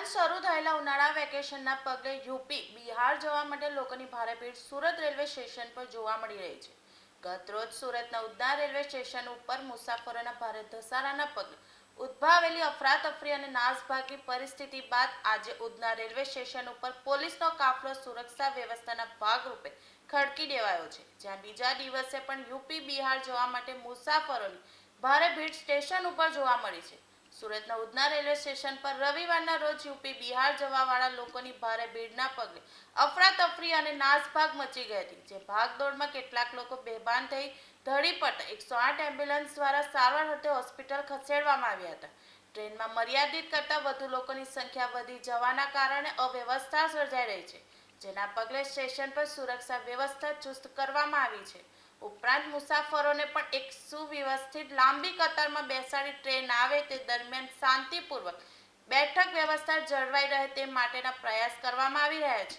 હાલ શરૂ થયેલા ઉનાળા વેકેશનના પગલે યુપી, બિહાર જવા માટે લોકોની ભારે ભીડ સુરત રેલવે સ્ટેશન પર જોવા મળી રહી છે. ગતરોજ સુરતના ઉદના રેલવે સ્ટેશન ઉપર મુસાફરોના ભારે ધસારાના પગલે ઉદ્ભવેલી અફરાતફરી અને નાસભાગી પરિસ્થિતિ બાદ આજે ઉધના રેલવે સ્ટેશન ઉપર પોલીસનો કાફલો સુરક્ષા વ્યવસ્થાના ભાગરૂપે ખડકી દેવાયો છે. જ્યાં બીજા દિવસે પણ યુપી, બિહાર જવા માટે મુસાફરોની ભારે ભીડ સ્ટેશન ઉપર જોવા મળી છે. સુરતના ઉધના રેલવે સ્ટેશન પર રવિવારના રોજ યુપી બિહાર જવાવાળા લોકોની ભારે ભીડના પગલે અફરાતફરી અને નાસભાગ મચી ગઈ હતી, જે ભાગદોડમાં કેટલાક લોકો બેભાન થઈ ધડી પડતા એકસો આઠ એમ્બ્યુલન્સ દ્વારા સારવાર અર્થે હોસ્પિટલ ખસેડવામાં આવ્યા હતા. ટ્રેનમાં મર્યાદિત કરતાં વધુ લોકોની સંખ્યા વધી જવાના કારણે અવ્યવસ્થા સર્જાઈ રહી છે. જેના પગલે સ્ટેશન પર સુરક્ષા વ્યવસ્થા ચુસ્ત કરવામાં આવી છે. ઉપરાંત મુસાફરોને પણ એક સુવ્યવસ્થિત લાંબી કતારમાં બેસાડી ટ્રેન આવે તે દરમિયાન શાંતિપૂર્વક બેઠક વ્યવસ્થા જળવાઈ રહે તે માટેના પ્રયાસ કરવામાં આવી રહ્યા છે.